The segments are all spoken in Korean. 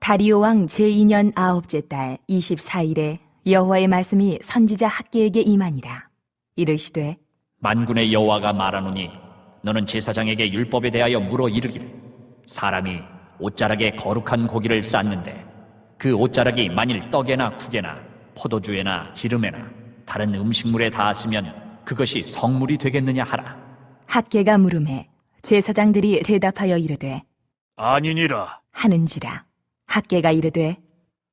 다리오 왕 제2년 아홉째 달 24일에 여호와의 말씀이 선지자 학계에게 임하니라. 이르시되 만군의 여호와가 말하노니 너는 제사장에게 율법에 대하여 물어 이르기를 사람이 옷자락에 거룩한 고기를 쌓는데 그 옷자락이 만일 떡에나 국에나 포도주에나 기름에나 다른 음식물에 닿았으면 그것이 성물이 되겠느냐 하라 학계가 물음에 제사장들이 대답하여 이르되 아니니라. 하는지라. 학계가 이르되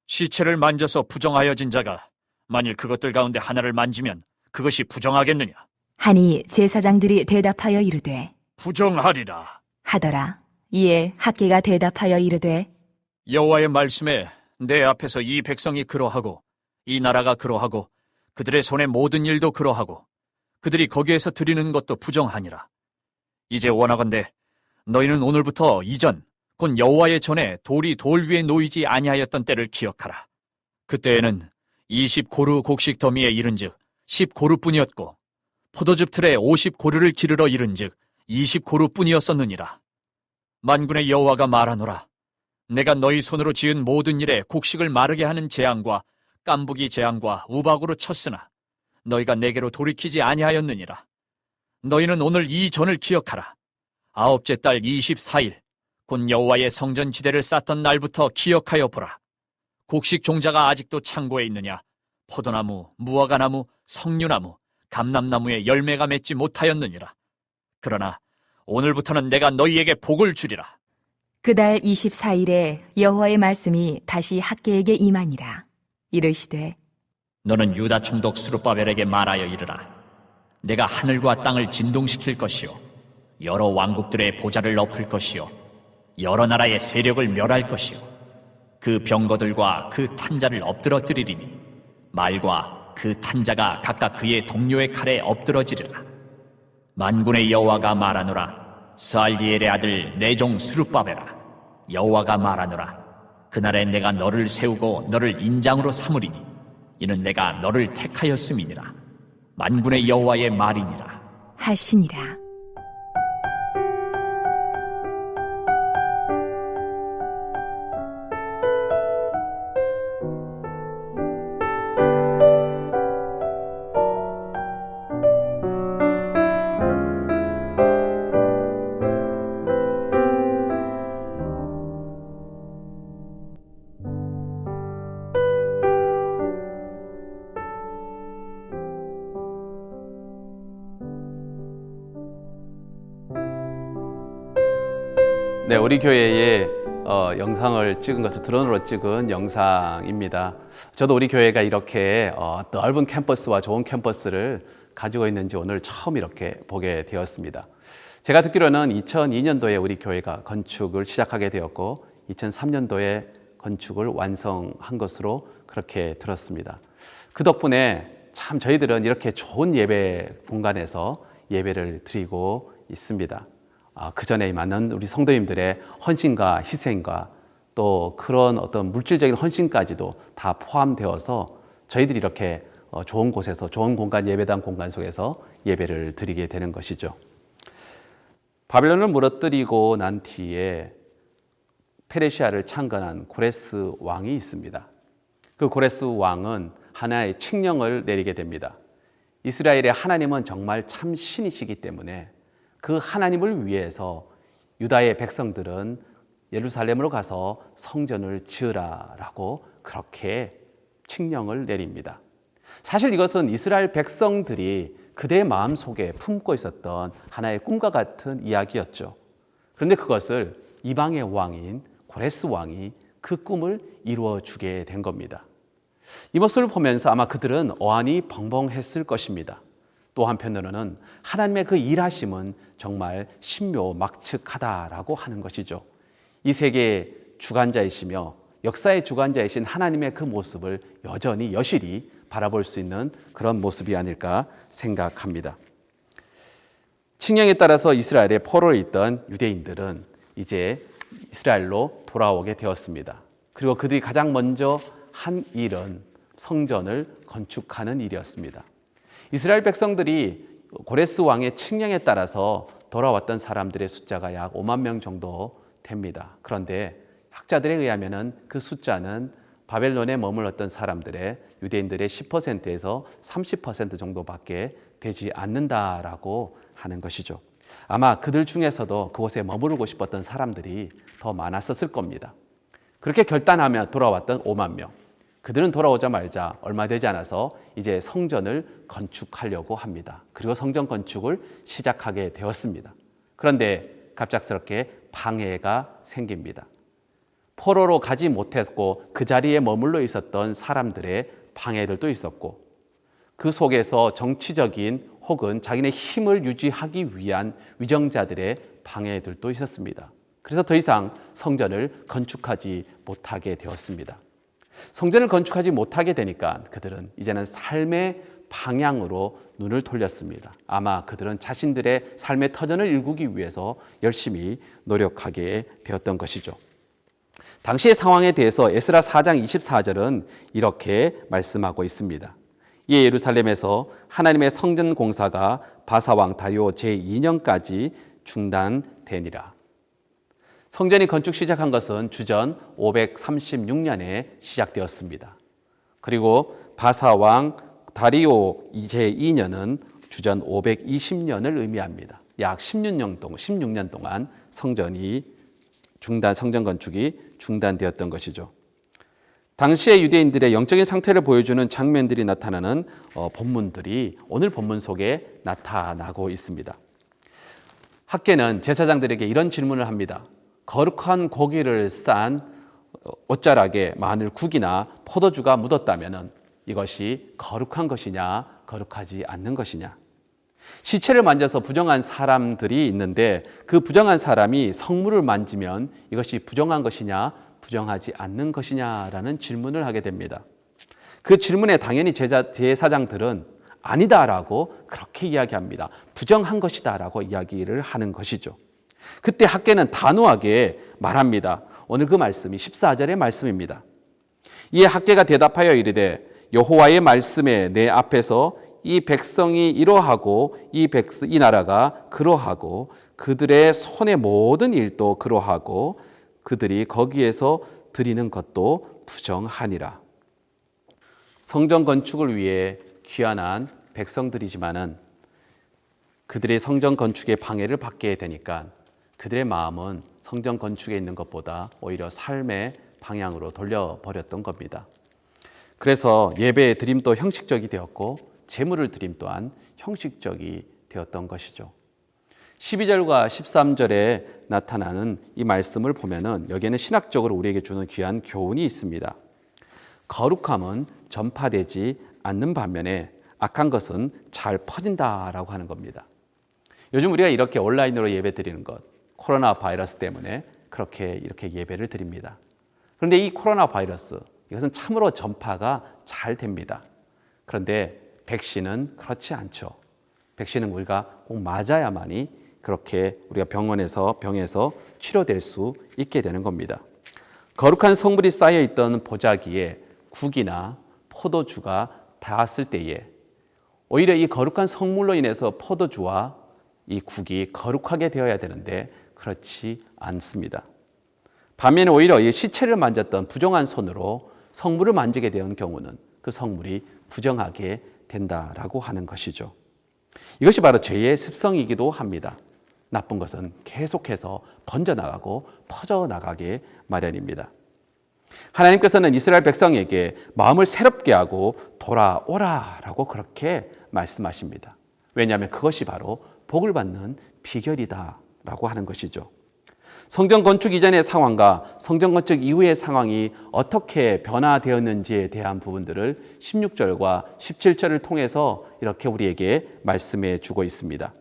시체를 만져서 부정하여진 자가 만일 그것들 가운데 하나를 만지면 그것이 부정하겠느냐? 하니 제사장들이 대답하여 이르되 부정하리라. 하더라. 이에 학계가 대답하여 이르되 여호와의 말씀에 내 앞에서 이 백성이 그러하고 이 나라가 그러하고 그들의 손의 모든 일도 그러하고 그들이 거기에서 드리는 것도 부정하니라. 이제 원하건대 너희는 오늘부터 이전 곧 여호와의 전에 돌이 돌 위에 놓이지 아니하였던 때를 기억하라. 그때에는 20 고루 곡식 더미에 이른즉 10 고루뿐이었고 포도즙 틀에 50 고루를 기르러 이른즉 20 고루뿐이었었느니라. 만군의 여호와가 말하노라. 내가 너희 손으로 지은 모든 일에 곡식을 마르게 하는 재앙과 깐부기 재앙과 우박으로 쳤으나 너희가 내게로 돌이키지 아니하였느니라. 너희는 오늘 이 전을 기억하라. 아홉째 달 24일 곧 여호와의 성전 지대를 쌓던 날부터 기억하여 보라. 곡식 종자가 아직도 창고에 있느냐? 포도나무, 무화과나무, 석류나무, 감람나무에 열매가 맺지 못하였느니라. 그러나 오늘부터는 내가 너희에게 복을 주리라. 그달 24일에 여호와의 말씀이 다시 학계에게 임하니라. 이르시되 너는 유다 총독 스룹바벨에게 말하여 이르라 내가 하늘과 땅을 진동시킬 것이요 여러 왕국들의 보좌를 엎을 것이요 여러 나라의 세력을 멸할 것이요. 그 병거들과 그 탄자를 엎드러뜨리리니 말과 그 탄자가 각각 그의 동료의 칼에 엎드러지리라. 만군의 여호와가 말하노라. 스알디엘의 아들 내종 스룹바벨아 여호와가 말하노라. 그날에 내가 너를 세우고 너를 인장으로 삼으리니 이는 내가 너를 택하였음이니라. 만군의 여호와의 말이니라. 하시니라. 우리 교회에 어, 영상을 찍은 것을 드론으로 찍은 영상입니다. 저도 우리 교회가 이렇게 어, 넓은 캠퍼스와 좋은 캠퍼스를 가지고 있는지 오늘 처음 이렇게 보게 되었습니다. 제가 듣기로는 2002년도에 우리 교회가 건축을 시작하게 되었고 2003년도에 건축을 완성한 것으로 그렇게 들었습니다. 그 덕분에 참 저희들은 이렇게 좋은 예배 공간에서 예배를 드리고 있습니다. 아, 그 전에 많은 우리 성도님들의 헌신과 희생과 또 그런 어떤 물질적인 헌신까지도 다 포함되어서 저희들이 이렇게 어, 좋은 곳에서 좋은 공간 예배당 공간 속에서 예배를 드리게 되는 것이죠. 바벨론을 무너뜨리고 난 뒤에 페르시아를 창건한 고레스 왕이 있습니다. 그 고레스 왕은 하나의 칙령을 내리게 됩니다. 이스라엘의 하나님은 정말 참 신이시기 때문에 그 하나님을 위해서 유다의 백성들은 예루살렘으로 가서 성전을 지으라라고 그렇게 칙령을 내립니다. 사실 이것은 이스라엘 백성들이 그대의 마음 속에 품고 있었던 하나의 꿈과 같은 이야기였죠. 그런데 그것을 이방의 왕인 고레스 왕이 그 꿈을 이루어 주게 된 겁니다. 이 모습을 보면서 아마 그들은 어안이 벙벙했을 것입니다. 또 한편으로는 하나님의 그 일하심은 정말 신묘막측하다라고 하는 것이죠. 이 세계의 주관자이시며 역사의 주관자이신 하나님의 그 모습을 여전히 여실히 바라볼 수 있는 그런 모습이 아닐까 생각합니다. 칙령에 따라서 이스라엘에 포로에 있던 유대인들은 이제 이스라엘로 돌아오게 되었습니다. 그리고 그들이 가장 먼저 한 일은 성전을 건축하는 일이었습니다. 이스라엘 백성들이 고레스 왕의 칙령에 따라서 돌아왔던 사람들의 숫자가 약 5만 명 정도 됩니다. 그런데 학자들에 의하면은 그 숫자는 바벨론에 머물렀던 사람들의 유대인들의 10%에서 30% 정도밖에 되지 않는다라고 하는 것이죠. 아마 그들 중에서도 그곳에 머무르고 싶었던 사람들이 더 많았었을 겁니다. 그렇게 결단하며 돌아왔던 5만 명. 그들은 돌아오자마자 얼마 되지 않아서 이제 성전을 건축하려고 합니다. 그리고 성전 건축을 시작하게 되었습니다. 그런데 갑작스럽게 방해가 생깁니다. 포로로 가지 못했고 그 자리에 머물러 있었던 사람들의 방해들도 있었고 그 속에서 정치적인 혹은 자기네 힘을 유지하기 위한 위정자들의 방해들도 있었습니다. 그래서 더 이상 성전을 건축하지 못하게 되었습니다. 성전을 건축하지 못하게 되니까 그들은 이제는 삶의 방향으로 눈을 돌렸습니다. 아마 그들은 자신들의 삶의 터전을 일구기 위해서 열심히 노력하게 되었던 것이죠. 당시의 상황에 대해서 에스라 4장 24절은 이렇게 말씀하고 있습니다. 이에 예루살렘에서 하나님의 성전 공사가 바사왕 다리오 제2년까지 중단되니라. 성전이 건축 시작한 것은 주전 536년에 시작되었습니다. 그리고 바사왕 다리오 제2년은 주전 520년을 의미합니다. 약 16년 동안 16년 동안 성전이 중단 성전 건축이 중단되었던 것이죠. 당시의 유대인들의 영적인 상태를 보여주는 장면들이 나타나는 어, 본문들이 오늘 본문 속에 나타나고 있습니다. 학계는 제사장들에게 이런 질문을 합니다. 거룩한 고기를 싼 어, 옷자락에 마늘 국이나 포도주가 묻었다면 이것이 거룩한 것이냐, 거룩하지 않는 것이냐. 시체를 만져서 부정한 사람들이 있는데 그 부정한 사람이 성물을 만지면 이것이 부정한 것이냐, 부정하지 않는 것이냐라는 질문을 하게 됩니다. 그 질문에 당연히 제자, 제사장들은 아니다라고 그렇게 이야기합니다. 부정한 것이다라고 이야기를 하는 것이죠. 그때 학계는 단호하게 말합니다. 오늘 그 말씀이 14절의 말씀입니다. 이에 학계가 대답하여 이르되 여호와의 말씀에 내 앞에서 이 백성이 이러하고 이 백성 이 나라가 그러하고 그들의 손의 모든 일도 그러하고 그들이 거기에서 드리는 것도 부정하니라. 성전 건축을 위해 귀환한 백성들이지만은 그들의 성전 건축의 방해를 받게 되니까 그들의 마음은 성전 건축에 있는 것보다 오히려 삶의 방향으로 돌려버렸던 겁니다. 그래서 예배의 드림도 형식적이 되었고 재물을 드림 또한 형식적이 되었던 것이죠. 12절과 13절에 나타나는 이 말씀을 보면은 여기에는 신학적으로 우리에게 주는 귀한 교훈이 있습니다. 거룩함은 전파되지 않는 반면에 악한 것은 잘 퍼진다라고 하는 겁니다. 요즘 우리가 이렇게 온라인으로 예배 드리는 것, 코로나 바이러스 때문에 그렇게 이렇게 예배를 드립니다. 그런데 이 코로나 바이러스, 이것은 참으로 전파가 잘 됩니다. 그런데 백신은 그렇지 않죠. 백신은 우리가 꼭 맞아야만이 그렇게 우리가 병원에서 병에서 치료될 수 있게 되는 겁니다. 거룩한 성물이 쌓여 있던 보자기에 국이나 포도주가 닿았을 때에 오히려 이 거룩한 성물로 인해서 포도주와 이 국이 거룩하게 되어야 되는데 그렇지 않습니다. 반면에 오히려 이 시체를 만졌던 부정한 손으로 성물을 만지게 되는 경우는 그 성물이 부정하게 된다라고 하는 것이죠. 이것이 바로 죄의 습성이기도 합니다. 나쁜 것은 계속해서 번져나가고 퍼져나가게 마련입니다. 하나님께서는 이스라엘 백성에게 마음을 새롭게 하고 돌아오라 라고 그렇게 말씀하십니다. 왜냐하면 그것이 바로 복을 받는 비결이다 라고 하는 것이죠. 성전 건축 이전의 상황과 성전 건축 이후의 상황이 어떻게 변화되었는지에 대한 부분들을 16절과 17절을 통해서 이렇게 우리에게 말씀해 주고 있습니다.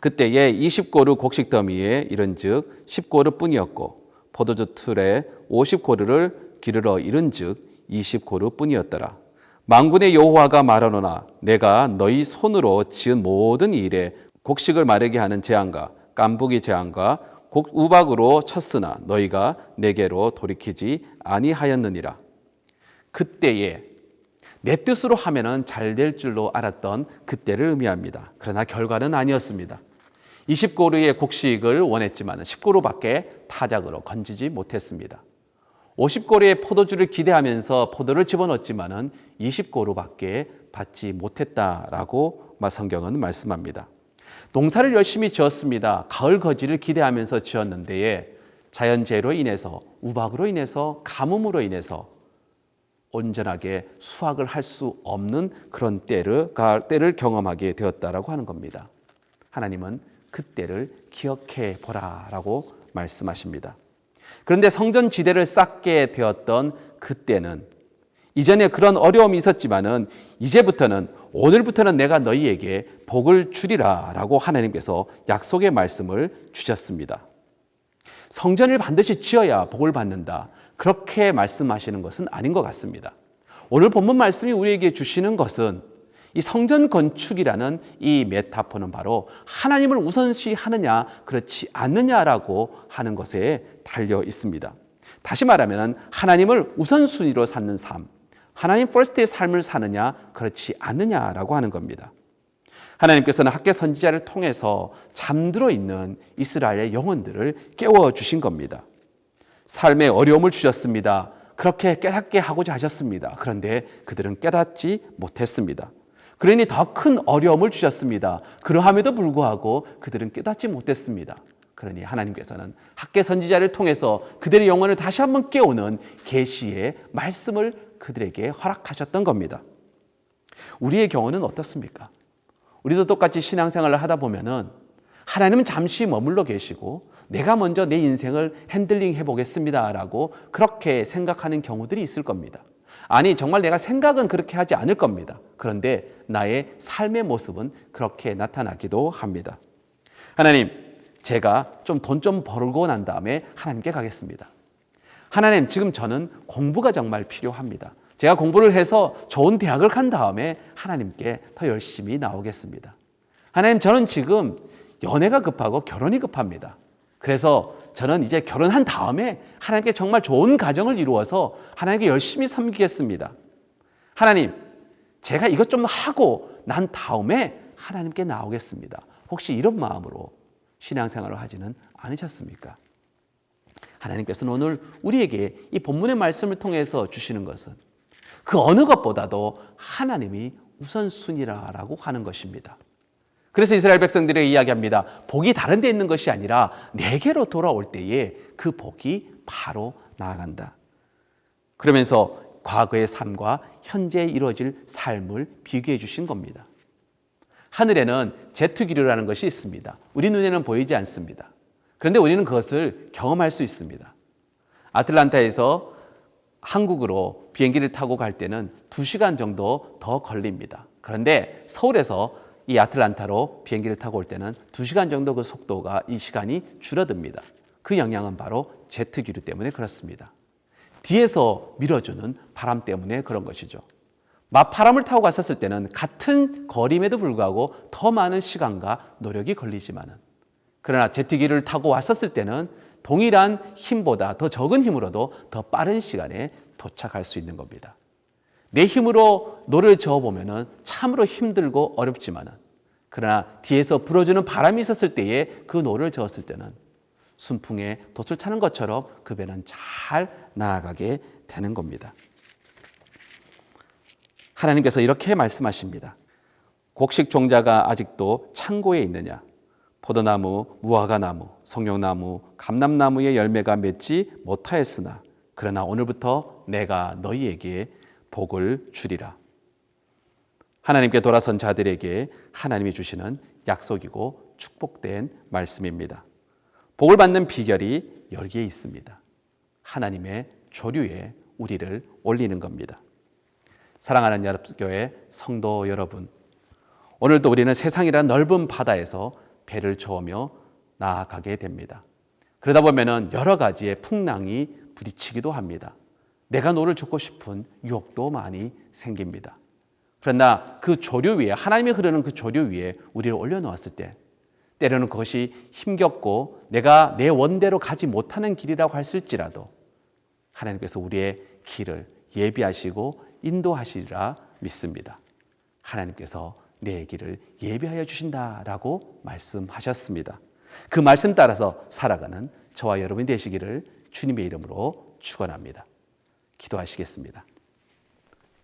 그때에 20고르 곡식 더미에 이른즉 10고르 뿐이었고 포도주 틀에 50고르를 기르러 이른즉 20고르 뿐이었더라. 망군의 여호와가 말하노나 내가 너희 손으로 지은 모든 일에 곡식을 마르게 하는 재앙과 깐부기 재앙과 곡 우박으로 쳤으나 너희가 내게로 돌이키지 아니하였느니라. 그때에 내 뜻으로 하면은 잘 될 줄로 알았던 그때를 의미합니다. 그러나 결과는 아니었습니다. 20고르의 곡식을 원했지만 10고르밖에 타작으로 건지지 못했습니다. 50고루의 포도주를 기대하면서 포도를 집어넣었지만은 20고루밖에 받지 못했다라고 성경은 말씀합니다. 농사를 열심히 지었습니다. 가을 거지를 기대하면서 지었는데 자연재해로 인해서 우박으로 인해서 가뭄으로 인해서 온전하게 수확을 할 수 없는 그런 때를, 때를 경험하게 되었다라고 하는 겁니다. 하나님은 그때를 기억해 보라라고 말씀하십니다. 그런데 성전 지대를 쌓게 되었던 그때는 이전에 그런 어려움이 있었지만은 이제부터는 오늘부터는 내가 너희에게 복을 주리라라고 하나님께서 약속의 말씀을 주셨습니다. 성전을 반드시 지어야 복을 받는다. 그렇게 말씀하시는 것은 아닌 것 같습니다. 오늘 본문 말씀이 우리에게 주시는 것은 이 성전 건축이라는 이 메타포는 바로 하나님을 우선시 하느냐, 그렇지 않느냐라고 하는 것에 달려 있습니다. 다시 말하면 하나님을 우선순위로 삼는 삶, 하나님 퍼스트의 삶을 사느냐, 그렇지 않느냐라고 하는 겁니다. 하나님께서는 학계 선지자를 통해서 잠들어 있는 이스라엘의 영혼들을 깨워 주신 겁니다. 삶에 어려움을 주셨습니다. 그렇게 깨닫게 하고자 하셨습니다. 그런데 그들은 깨닫지 못했습니다. 그러니 더 큰 어려움을 주셨습니다. 그러함에도 불구하고 그들은 깨닫지 못했습니다. 그러니 하나님께서는 학계 선지자를 통해서 그들의 영혼을 다시 한번 깨우는 계시의 말씀을 그들에게 허락하셨던 겁니다. 우리의 경우는 어떻습니까? 우리도 똑같이 신앙생활을 하다 보면은 하나님은 잠시 머물러 계시고 내가 먼저 내 인생을 핸들링 해보겠습니다 라고 그렇게 생각하는 경우들이 있을 겁니다. 아니, 정말 내가 생각은 그렇게 하지 않을 겁니다. 그런데 나의 삶의 모습은 그렇게 나타나기도 합니다. 하나님, 제가 좀 돈좀 벌고 난 다음에 하나님께 가겠습니다. 하나님, 지금 저는 공부가 정말 필요합니다. 제가 공부를 해서 좋은 대학을 간 다음에 하나님께 더 열심히 나오겠습니다. 하나님, 저는 지금 연애가 급하고 결혼이 급합니다. 그래서 저는 이제 결혼한 다음에 하나님께 정말 좋은 가정을 이루어서 하나님께 열심히 섬기겠습니다. 하나님, 제가 이것 좀 하고 난 다음에 하나님께 나오겠습니다. 혹시 이런 마음으로 신앙생활을 하지는 않으셨습니까? 하나님께서는 오늘 우리에게 이 본문의 말씀을 통해서 주시는 것은 그 어느 것보다도 하나님이 우선순위라라고 하는 것입니다. 그래서 이스라엘 백성들에게 이야기합니다. 복이 다른 데 있는 것이 아니라 내게로 돌아올 때에 그 복이 바로 나아간다. 그러면서 과거의 삶과 현재 이루어질 삶을 비교해 주신 겁니다. 하늘에는 제트 기류라는 것이 있습니다. 우리 눈에는 보이지 않습니다. 그런데 우리는 그것을 경험할 수 있습니다. 아틀란타에서 한국으로 비행기를 타고 갈 때는 2시간 정도 더 걸립니다. 그런데 서울에서 이 아틀란타로 비행기를 타고 올 때는 2시간 정도 그 속도가 이 시간이 줄어듭니다. 그 영향은 바로 제트 기류 때문에 그렇습니다. 뒤에서 밀어주는 바람 때문에 그런 것이죠. 맞바람을 타고 갔었을 때는 같은 거림에도 불구하고 더 많은 시간과 노력이 걸리지만은 그러나 제트기를 타고 왔었을 때는 동일한 힘보다 더 적은 힘으로도 더 빠른 시간에 도착할 수 있는 겁니다. 내 힘으로 노를 저어 보면은 참으로 힘들고 어렵지만은 그러나 뒤에서 불어주는 바람이 있었을 때에 그 노를 저었을 때는 순풍에 돛을 차는 것처럼 그 배는 잘 나아가게 되는 겁니다. 하나님께서 이렇게 말씀하십니다. 곡식 종자가 아직도 창고에 있느냐? 포도나무, 무화과나무, 성령나무, 감람나무의 열매가 맺지 못하였으나 그러나 오늘부터 내가 너희에게 복을 주리라. 하나님께 돌아선 자들에게 하나님이 주시는 약속이고 축복된 말씀입니다. 복을 받는 비결이 여기에 있습니다. 하나님의 조류에 우리를 올리는 겁니다. 사랑하는 여러분 교회 성도 여러분, 오늘도 우리는 세상이란 넓은 바다에서 배를 저으며 나아가게 됩니다. 그러다 보면은 여러 가지의 풍랑이 부딪히기도 합니다. 내가 노를 젓고 싶은 유혹도 많이 생깁니다. 그러나 그 조류 위에 하나님이 흐르는 그 조류 위에 우리를 올려놓았을 때 때로는 그것이 힘겹고 내가 내 원대로 가지 못하는 길이라고 했을지라도 하나님께서 우리의 길을 예비하시고 인도하시리라 믿습니다. 하나님께서 내 길을 예비하여 주신다라고 말씀하셨습니다. 그 말씀 따라서 살아가는 저와 여러분이 되시기를 주님의 이름으로 축원합니다. 기도하시겠습니다.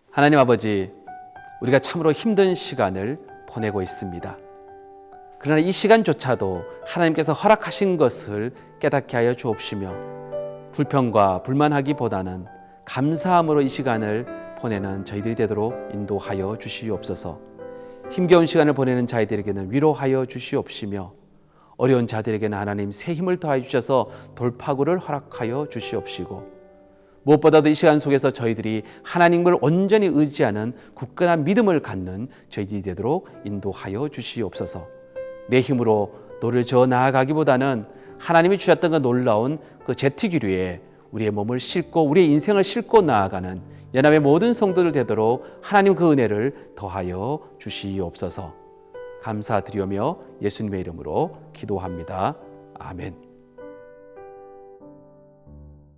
하나님 아버지, 우리가 참으로 힘든 시간을 보내고 있습니다. 그러나 이 시간조차도 하나님께서 허락하신 것을 깨닫게 하여 주옵시며 불평과 불만하기보다는 감사함으로 이 시간을 보내는 저희들이 되도록 인도하여 주시옵소서. 힘겨운 시간을 보내는 자들에게는 위로하여 주시옵시며 어려운 자들에게는 하나님 새 힘을 더하여 주셔서 돌파구를 허락하여 주시옵시고 무엇보다도 이 시간 속에서 저희들이 하나님을 온전히 의지하는 굳건한 믿음을 갖는 저희들이 되도록 인도하여 주시옵소서. 내 힘으로 노를 저어 나아가기보다는 하나님이 주셨던 그 놀라운 그 제트기류에 우리의 몸을 싣고 우리의 인생을 싣고 나아가는 연합의 모든 성도들 되도록 하나님 그 은혜를 더하여 주시옵소서. 감사드리오며 예수님의 이름으로 기도합니다. 아멘.